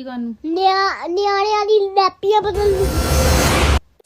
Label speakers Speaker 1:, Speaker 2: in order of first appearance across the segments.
Speaker 1: ਕੀ ਕਰਨ ਨੂੰ
Speaker 2: ਨਿਆ ਨਿਆਣਿਆਂ ਦੀ ਲੈਪੀਆਂ ਬਦਲ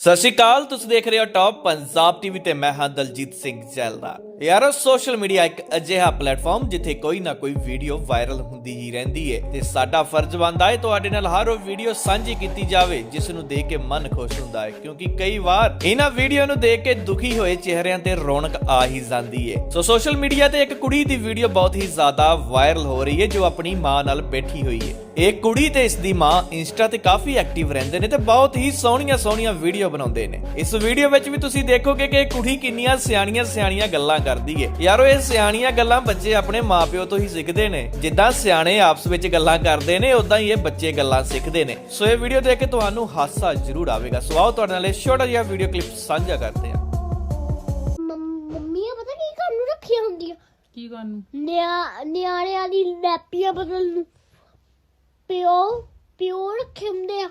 Speaker 3: ਸਤਿ ਸ਼੍ਰੀ ਅਕਾਲ ਤੁਸੀਂ ਦੇਖ ਰਹੇ ਹੋ ਟੌਪ ਪੰਜਾਬ ਟੀਵੀ ਤੇ ਮੈਂ ਹਾਂ ਦਲਜੀਤ ਸਿੰਘ ਜੈਲਦਾਰ। ਯਾਰ ਸੋਸ਼ਲ ਮੀਡੀਆ ਇੱਕ ਅਜਿਹਾ ਪਲੇਟਫਾਰਮ ਜਿੱਥੇ ਕੋਈ ਨਾ ਕੋਈ ਵੀਡੀਓ ਵਾਇਰਲ ਹੁੰਦੀ ਹੀ ਰਹਿੰਦੀ ਹੈ ਤੇ ਸਾਡਾ ਫਰਜ਼ ਬਣਦਾ ਹੈ ਤੁਹਾਡੇ ਨਾਲ ਹਰ ਉਹ ਵੀਡੀਓ ਸਾਂਝੀ ਕੀਤੀ ਜਾਵੇ ਜਿਸ ਨੂੰ ਦੇਖ ਕੇ ਮਨ ਖੁਸ਼ ਹੁੰਦਾ ਹੈ ਕਿਉਂਕਿ ਕਈ ਵਾਰ ਇਹਨਾਂ ਵੀਡੀਓ ਨੂੰ ਦੇਖ ਕੇ ਦੁਖੀ ਹੋਏ ਚਿਹਰਿਆਂ ਤੇ ਰੌਣਕ ਆ ਹੀ ਜਾਂਦੀ ਹੈ ਸੋ ਸੋਸ਼ਲ ਮੀਡੀਆ ਤੇ ਇੱਕ ਕੁੜੀ ਦੀ ਵੀਡੀਓ ਬਹੁਤ ਹੀ ਜ਼ਿਆਦਾ ਵਾਇਰਲ ਹੋ ਰਹੀ ਹੈ ਜੋ ਆਪਣੀ ਮਾਂ ਨਾਲ ਬੈਠੀ ਹੋਈ ਹੈ ਇਹ ਕੁੜੀ ਤੇ ਇਸ ਦੀ ਮਾਂ ਇੰਸਟਾ ਤੇ ਕਾਫੀ ਐਕਟਿਵ ਰਹਿੰਦੇ ਨੇ ਤੇ ਬਹੁਤ ਹੀ ਸੋਹਣੀਆਂ ਸੋਹਣੀਆਂ ਵੀਡੀਓ ਬਣਾਉਂਦੇ ਨੇ। ਇਸ ਵੀਡੀਓ ਵਿੱਚ ਵੀ ਤੁਸੀਂ ਦੇਖੋਗੇ ਕਿ ਇਹ ਕੁੜੀ ਕਿੰਨੀਆਂ ਸਿਆਣੀਆਂ ਸਿਆਣੀਆਂ ਗੱਲਾਂ ਕਰਦੀ ਹੈ ਯਾਰੋ ਇਹ ਸਿਆਣੀਆਂ ਗੱਲਾਂ ਬੱਚੇ ਆਪਣੇ ਮਾਪਿਓ ਤੋਂ ਹੀ ਸਿੱਖਦੇ ਨੇ। ਜਿੱਦਾਂ ਸਿਆਣੇ ਆਪਸ ਵਿੱਚ ਗੱਲਾਂ ਕਰਦੇ ਨੇ ਉਦਾਂ ਹੀ ਇਹ ਬੱਚੇ ਗੱਲਾਂ ਸਿੱਖਦੇ ਨੇ। ਸੋ ਇਹ ਵੀਡੀਓ ਦੇਖ ਕੇ ਤੁਹਾਨੂੰ ਹਾਸਾ ਜ਼ਰੂਰ ਆਵੇਗਾ। ਸੋ ਆਓ ਤੁਹਾਡੇ ਨਾਲ ਇਹ ਛੋਟਾ ਜਿਹਾ ਵੀਡੀਓ ਕਲਿੱਪ ਸਾਂਝਾ ਕਰਦੇ ਹਾਂ।
Speaker 2: ਮੰਮ- ਮੰਮੀਆਂ ਪਤਾ ਕੀ ਕਰਨ ਨੂੰ ਰੱਖੀਆਂ ਹੁੰਦੀਆਂ?
Speaker 1: ਕੀ ਕਰਨ ਨੂੰ?
Speaker 2: ਨਿਆ ਨਿਆਣਿਆਂ ਦੀ ਲੈਪੀਆਂ ਬਦਲ ਨੂੰ। ਪਿਓ ਪਿਓ ਰੱਖੇ ਹੁੰਦੇ ਆ।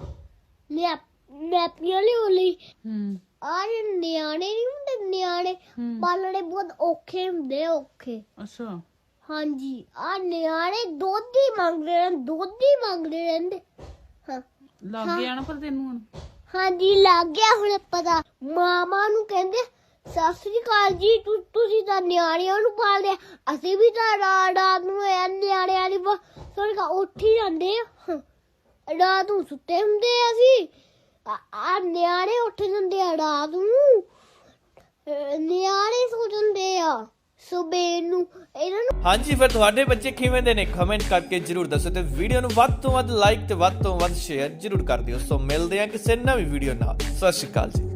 Speaker 2: ਲੈਪ ਲੈਪੀਆਂ ਲਿਓ ਲਈ।
Speaker 1: ਹੂੰ।
Speaker 2: ਆ ਜਿਹੜੇ ਨਿਆਣੇ ਨਹੀਂ ਹੁੰਦੇ ਨਿਆਣੇ
Speaker 1: ਹੂੰ।
Speaker 2: ਪਾਲਣੇ ਬਹੁਤ ਔਖੇ ਹੁੰਦੇ ਆ, ਔਖੇ।
Speaker 1: ਅੱਛਾ।
Speaker 2: ਹਾਂਜੀ ਆ ਨਿਆਣੇ ਦੁੱਧ ਹੀ ਮੰਗਦੇ ਰਹਿੰਦੇ ਦੁੱਧ ਹੀ ਮੰਗਦੇ ਰਹਿੰਦੇ। ਹਾਂ।
Speaker 1: ਲੱਗ ਗਿਆ ਨਾ ਪਰ ਤੈਨੂੰ ਹੁਣ?
Speaker 2: ਹਾਂਜੀ ਲੱਗ ਗਿਆ ਹੁਣ ਪਤਾ। ਮਾਮਾ ਨੂੰ ਕਹਿੰਦੇ ਸਤਿ ਸ੍ਰੀ ਅਕਾਲ ਜੀ ਤੁ- ਤੁਸੀਂ ਤਾਂ ਨਿਆਣਿਆਂ ਨੂੰ ਪਾਲਦੇ ਆ। ਅਸੀਂ ਵੀ ਤਾਂ ਰਾ- ਰਾਤ ਨੂੰ ਇਹ ਨਿਆਣਿਆਂ ਦੀ ਸੋਰਗਾ ਉੱਠ ਹੀ ਜਾਂਦੇ ਆ। ਹਾਂ। ਰਾਤ ਨੂੰ ਸੁੱਤੇ ਹੁੰਦੇ ਆ ਅਸੀਂ। ਆ ਆ ਨਿਆਣੇ ਉੱਠ ਜਾਂਦੇ ਆ ਰਾਤ ਨੂੰ। ਅਹ ਸੋ ਜਾਂਦੇ ਆ ਸਵੇਰ ਨੂੰ। ਇਹਨਾਂ ਨੂੰ
Speaker 3: ਹਾਂਜੀ, ਫਿਰ ਤੁਹਾਡੇ ਬੱਚੇ ਕਿਵੇਂ ਦੇ ਨੇ? ਕਮੈਂਟ ਕਰਕੇ ਜਰੂਰ ਦੱਸੋ ਤੇ ਵੀਡੀਓ ਨੂੰ ਵੱਧ ਤੋਂ ਵੱਧ ਲਾਈਕ ਤੇ ਵੱਧ ਤੋਂ ਵੱਧ ਸ਼ੇਅਰ ਜਰੂਰ ਕਰ ਦਿਓ। ਸੋ ਮਿਲਦੇ ਆ ਕਿਸੇ ਨਵੀਂ ਵੀਡੀਓ ਨਾਲ। ਸਤਿ ਸ਼੍ਰੀ ਅਕਾਲ ਜੀ।